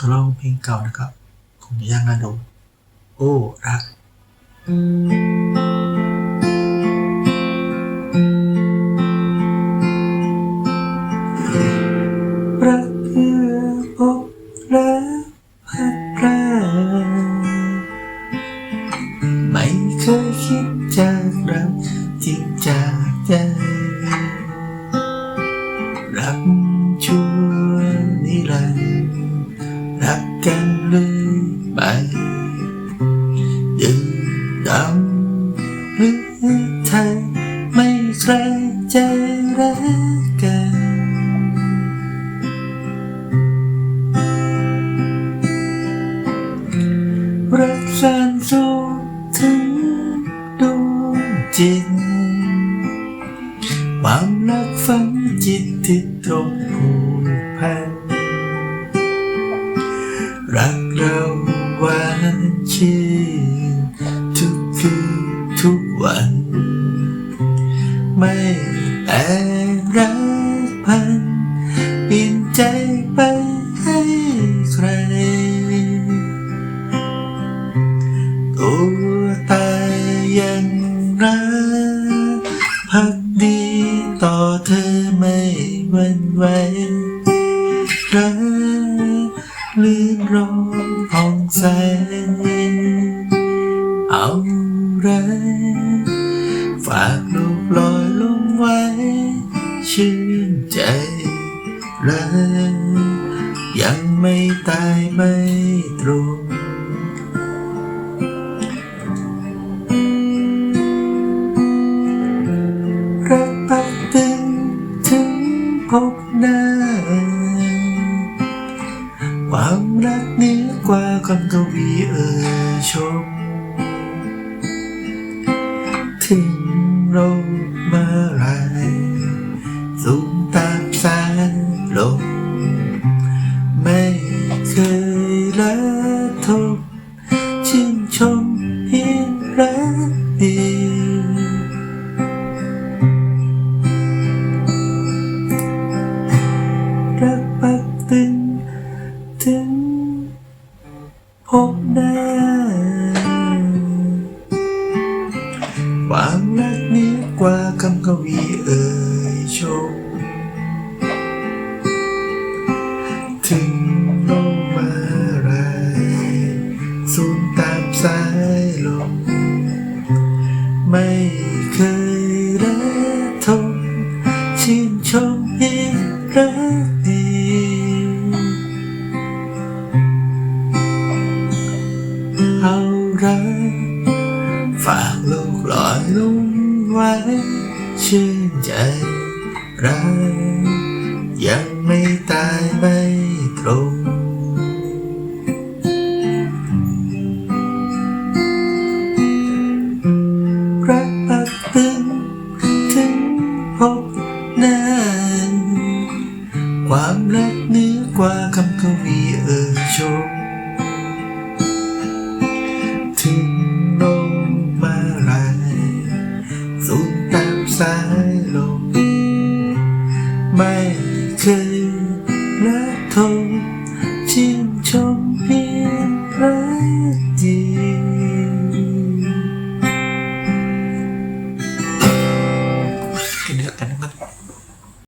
เขาร้องเพลงเก่านะครับของย่างนาโดมโอ้รัก รักเพื่อพบแล้วพัดแรไม่เคยคิดจากรักจริงจากใจ กันเลยไปยืนดำหรือเธอไม่ใครใจรักกันรักแสนสูงถึงดวงจิตความรักฝังจิตที่ตรงผูกพัน เราหวานชื่นทุกคืนทุกวัน ไม่แต่รักพันเปลี่ยนใจไปให้ใคร ตัวตายยังรักพักดีต่อเธอไม่หวันไหวรัก ลื่นรอห้องใสเอาแรงฝากลูกลอยลงไว้ ชื่นใจรักยังไม่ตายไม่ตรง ความรักเหนือกว่าคำกวีเอ่ยชม ถึงเรามาลายสูงตามสายลมไม่เคยละทมชื่นชมเพียงรักเดียว กวีเอ่ยชม ถึงลมมาไรสูงตามสายลม ไม่เคยรักทมชื่นชมเพียงรักดีเอารักฝากโลกลอยลงไว้ ชื่นใจรักยังไม่ตายไม่ตรงรักปักตึงถึงพบน้าความรักเหนือกว่าคำกวีเอ่ยชม ไม่เคยรักทม